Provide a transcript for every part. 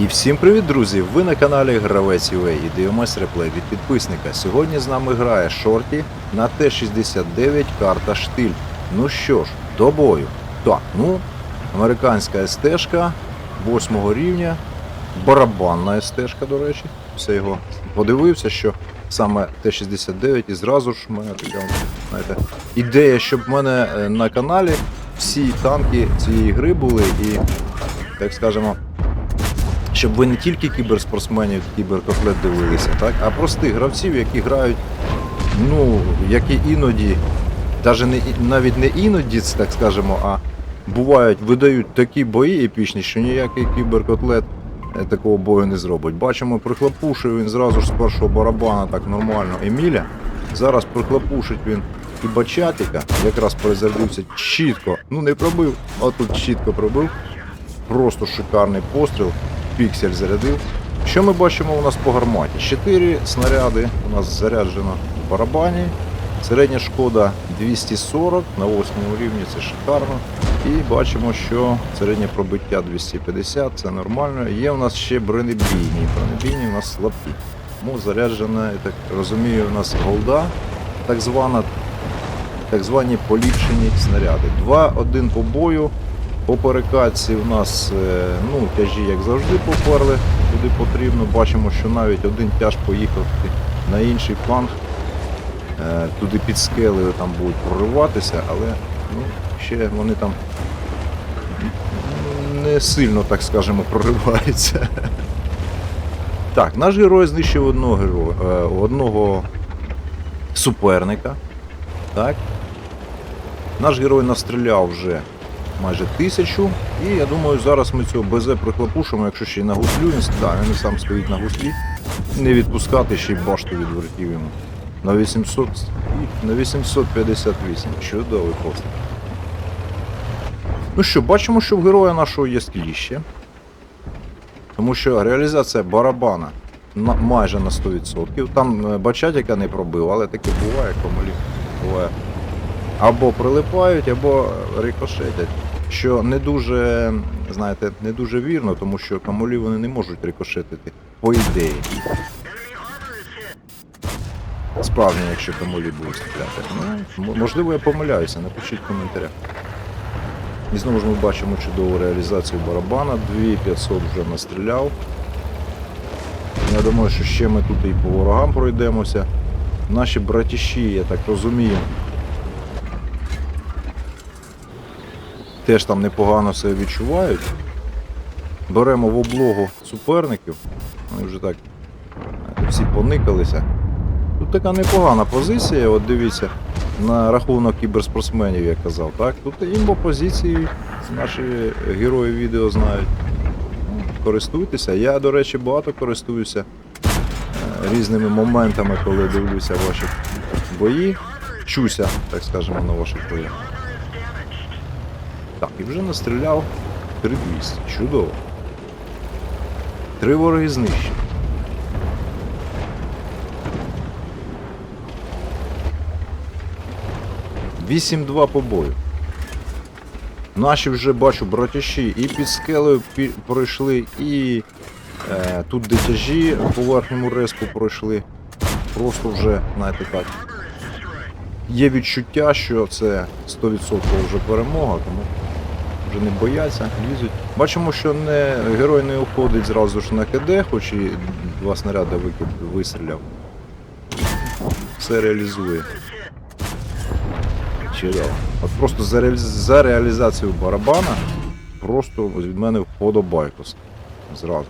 І всім привіт, друзі! Ви на каналі Гравець UA і дивимось реплей від підписника. Сьогодні з нами грає Шорті на Т-69 карта Штиль. Ну що ж, до бою. Так, ну, американська СТ-шка 8 рівня, барабанна СТ-шка, до речі. Все його подивився, що саме Т-69 і зразу ж мене така, знаєте, ідея, щоб в мене е, на каналі всі танки цієї гри були і, так скажемо, щоб ви не тільки кіберспортсменів, кіберкотлет дивилися, так, а простих гравців, які грають, ну, які іноді, навіть, не, навіть не іноді, так скажемо, а бувають, видають такі бої епічні, що ніякий кіберкотлет е, такого бою не зробить. Бачимо, прихлопушив він зразу ж з першого барабана так нормально Еміля. Зараз прихлопушить він і бачатика, якраз перезарядився чітко. Ну не пробив, а тут чітко пробив. Просто шикарний постріл. Піксель зарядив. Що ми бачимо у нас по гарматі? Чотири снаряди у нас заряджено в барабані. Середня шкода 240 на 8 рівні, це шикарно. І бачимо, що середнє пробиття 250, це нормально. Є у нас ще бронебійні. Бронебійні у нас слабкі. Тому заряджена, я так розумію, у нас голда, так звана, так звані поліпшені снаряди. Два-один по бою. По перекатці у нас е, ну, тяжі, як завжди, поперли куди потрібно. Бачимо, що навіть один тяж поїхав на інший фланг. Е, Туди під скелею там будуть прориватися, але ну, ще вони там не сильно, так скажемо, прориваються. Так, наш герой знищив одного героя, е, одного суперника. Так. Наш герой настріляв вже майже тисячу. І я думаю, зараз ми цього БЗ прихлопушимо, якщо ще й на гуслю да, він сам стоїть на гуслі. Не відпускати ще й башту відвертів йому. На 800, на 858. Чудовий постріл. Ну що, бачимо, що в героя нашого є скліще. Тому що реалізація барабана на, майже на 100%. Там е, бачатіка не пробив, але таке буває, комолі буває. Або прилипають, або рикошетять. Що не дуже, знаєте, не дуже вірно, тому що камолі вони не можуть рикошетити, по ідеї. Справді, якщо камолі будуть стріляти. Ну, можливо, я помиляюся, напишіть в коментарях. І знову ж ми бачимо чудову реалізацію барабана. 2500 вже настріляв. Я думаю, що ще ми тут і по ворогам пройдемося. Наші братіші, я так розумію, теж там непогано себе відчувають. Беремо в облогу суперників. Вони вже так всі поникалися. Тут така непогана позиція, от дивіться, на рахунок кіберспортсменів, я казав, так? Тут імбо позиції наші герої відео знають. Ну, Користуйтеся. Я, до речі, багато користуюся е, різними моментами, коли дивлюся ваші бої. Вчуся, так скажемо, на ваших боях. Так, і вже настріляв 3200. Чудово. Три вороги знищені. Вісім-два по бою. Наші вже бачу братяші і під скелею пройшли, і е, тут дитяжі по верхньому респу пройшли. Просто вже, знаєте так. Є відчуття, що це 100% вже перемога, тому вже не бояться, лізуть. Бачимо, що не, герой не уходить зразу ж на КД, хоч і два снаряди викид, вистріляв. Все реалізує. Чудово. От просто за, реаліз... за реалізацію барабана просто від мене вподобайку зразу.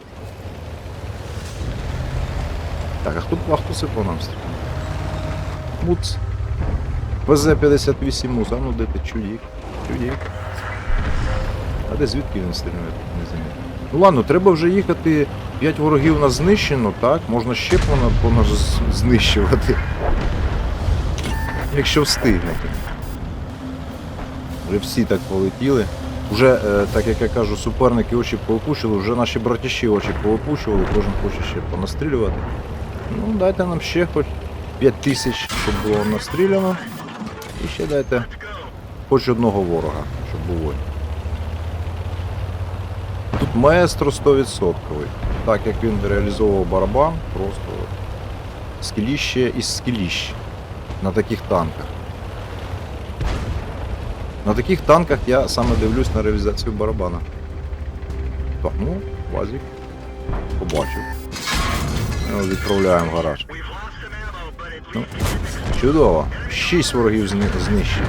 Так, а хто, а хто це по нам стріляє? Муц. ПЗ-58 муз, ну де ти чудік? Чудік. А де звідки він стріляє? Не знаю. Ну ладно, треба вже їхати. 5 ворогів нас знищено, так? Можна ще понад, знищувати. Якщо встигнете. Вже всі так полетіли. Вже, е, так як я кажу, суперники очі поопущили, вже наші братіші очі поопущували, кожен хоче ще понастрілювати. Ну, дайте нам ще хоч 5 тисяч, щоб було настріляно. І ще дайте хоч одного ворога, щоб було. Тут маестро 100%. Так як він реалізовував барабан, просто скеліще із скеліщ на таких танках. На таких танках я саме дивлюсь на реалізацію барабана. Так, ну, Вазик. Побачив. Відправляємо в гараж. Ну, чудово. Шість ворогів зни- знищено.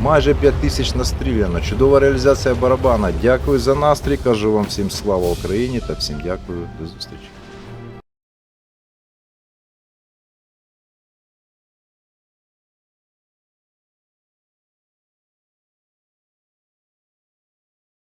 Майже 5 тисяч настріляно. Чудова реалізація барабана. Дякую за настрій. Кажу вам всім слава Україні та всім дякую. До зустрічі.